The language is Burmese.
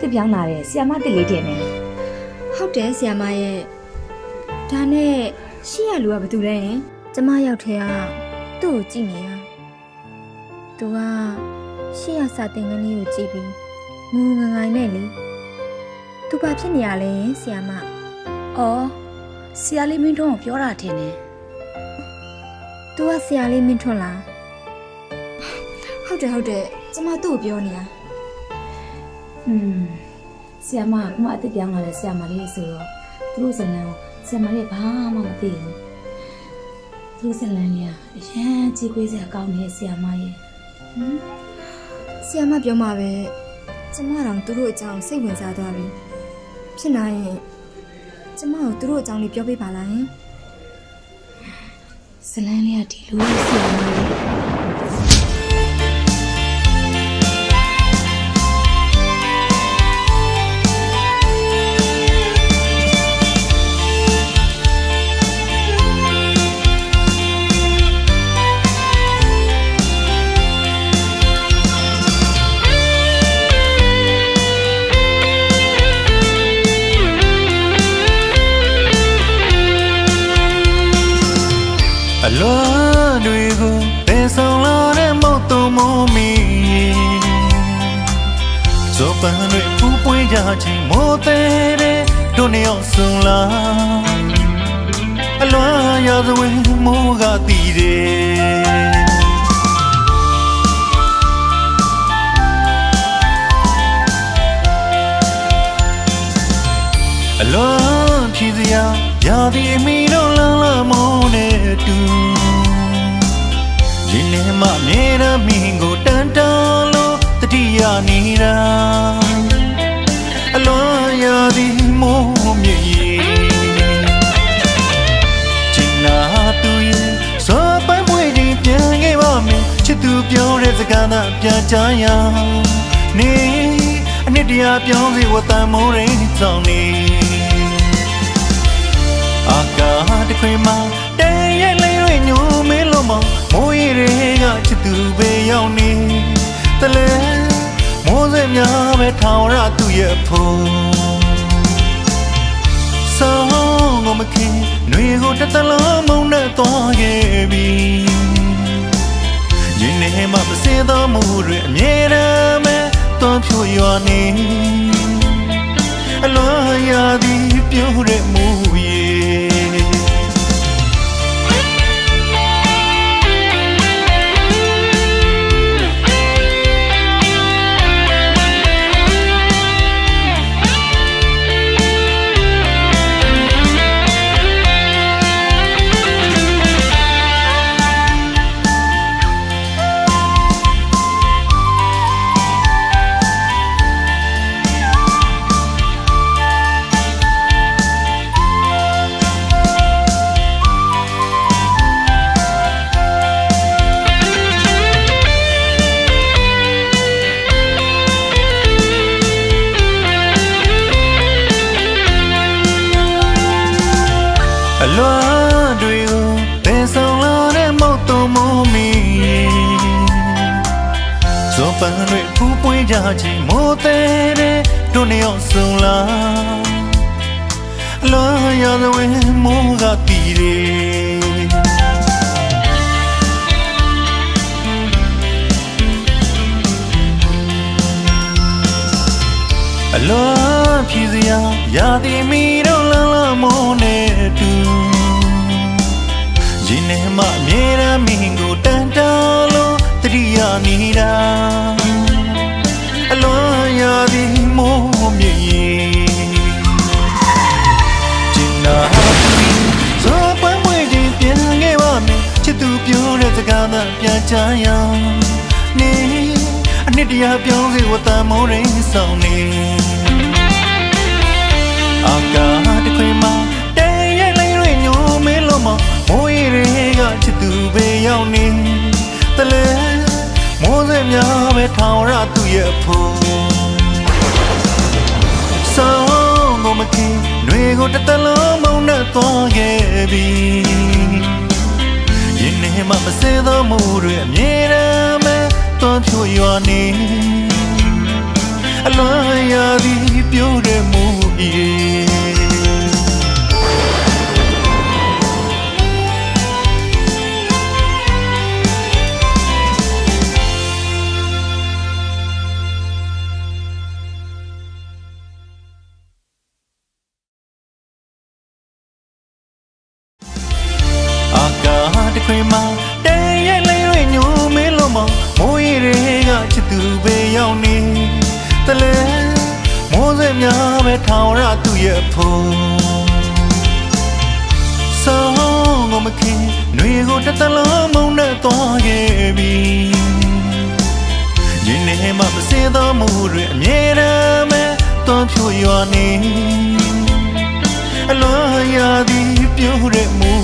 အစ်စ်ပြောင်းလာတဲ့ဆီယာမတစ်လေးတင်နေဟုတ်တယ်ဆီယမရဲ့ဒါနဲ့ရှေ့ရလူကဘာတူလဲကျမရောက်ထဲကသူ့ကိုကြည့်နေတာသူကရှေ့ရစာတင်ကလေးကိုကြည့်ပြီးငူငငိုင်နဲ့လေသူဘာဖြစ်နေရလဲဆီယမ။အော်ဆီယာလေးမင်းတို့ကိုပြောတာထင်တယ်သူကဆရာလေးမင်းထွန်းလားဟုတ်တယ်ဟုတ်တယ်ကျမသူ့ကိုပြောနေတာ။ อืมဆီယာမကခုမှအစ်စ်ပြောင်းလာတဲ့ဆီယာမလေးဆိုတော့သူတို့ဇလန်ကိုဆီယာမလေးဘာမှမသိဘူး။သူတို့ဇလန်လေးကအရန်ကြည်ကွေးစရာကောင်းနေတဲ့ဆီယာမရဲ့ဆီယမပြောမှာပဲကျမတော့သူတို့အကြောင်းစိတ်ဝင်စားသွားပြီဖြစ်နိုင်ရင်ကျမကိုသူတို့အကြောင်းလေးပြောပေးပါလားယင်ဇလန်လေးကဒီလိုဆီယာမလေး တွေကိုပင်ဆောင်လာတဲ့မောက်တုံမမီဇောပန်တွေပူပွေးကြချင်းမိုးသေးတဲ့တို့နေအောင်ဆုံးလာအလွန်ရာဇဝင်မိုးကတည်တယ်အလွန်ဖြီးစရာရာဒီအမီတို့လန်းလာမောင်းနဲ့တူ ဒီနေ့မှမြေရမင်းကိုတန်တန်လို့တတိယနေတာအလွန်ရာဒီမိုးမြေကြီးချင်နာသူရဲ့စောပိုင်မွေးကြီးပြန်ခဲ့ပါမယ်ချစ်သူပြောတဲ့စကားသာပြန်ချင်ရနေအနှစ်တရာပြောင်းစီဝတ်တမ်းမိုးရင်းဆောင်နေအာကာတခွေမှာတဲရဲ့လေးရွေညိုမဲလို့မ မိုးရီတွေကချစ်သူပဲရောက်နေတလဲမိုးစက်များပဲထောင်ရသူ့ရဲ့ဖို့ဆောင်းကိုမခင်ຫນွေကိုတစ်တလုံးမုံနဲ့သွားခဲ့ပြီရင်ထဲမှာမစင်သောမှုတွေအမြဲတမ်းပဲတွန်းဖြူရွာနေအလွန်ရာသည်ပြုံးတဲ့ လွန်တွေကိုပင်ဆောင်လာတဲ့မောက်တုံမမီဇောပန်တွေဖူးပွေးကြချင်းမိုးသေးတဲ့တို့နေအောင်ဆုံလာအလွန်ရသဝင်မိုးကတည်တယ်အလွန်ဖြီးစရာရာသီမီတို့ ရင်ထဲမှာအမြဲတမ်းမင်းကိုတန်တန်လို့တတိယနေတာအလွန်ရာသီမိုးမြေကြီးကျင်နာဇောပန်းမွေချင်းပြန်ခဲ့ပါမယ်ချစ်သူပြောတဲ့စကားသာပြန်ချင်ရနေအနှစ်တရာပြောင်းစီဝတ်တမ်းမိုးရင်းဆောင်နေအာကာတခွေမှာတဲရဲ့လိမ့်ရွေညိုမဲလို့မ မိုးရီတွေကချစ်သူပဲရောက်နေတလဲမိုးစက်များပဲထောင်ရသူ့ရဲ့ဖို့ဆောင်းကိုမကင်းຫນွေကိုတစ်တလုံးမုံနဲ့သွားခဲ့ပြီရင်ထဲမှာမစဲသောမိုးတွေအမြဲတမ်းပဲတွန်းဖြူရွာနေအလွန်ရသည်ပြိုးတဲ့မူဤ တလဲမိုးစဲများပဲထောင်ရသူရဲ့ဖို့ဆောင်းကိုမခင်ຫນွေကိုတစ်တလုံးမုန်းနဲ့သွားခဲ့ပြီရင်းနေမှမစင်သောမှုတွေအမြဲတမ်းပဲတွန်းဖြူရွာနေအလွန်ရသည်ပြိုးတဲ့မူ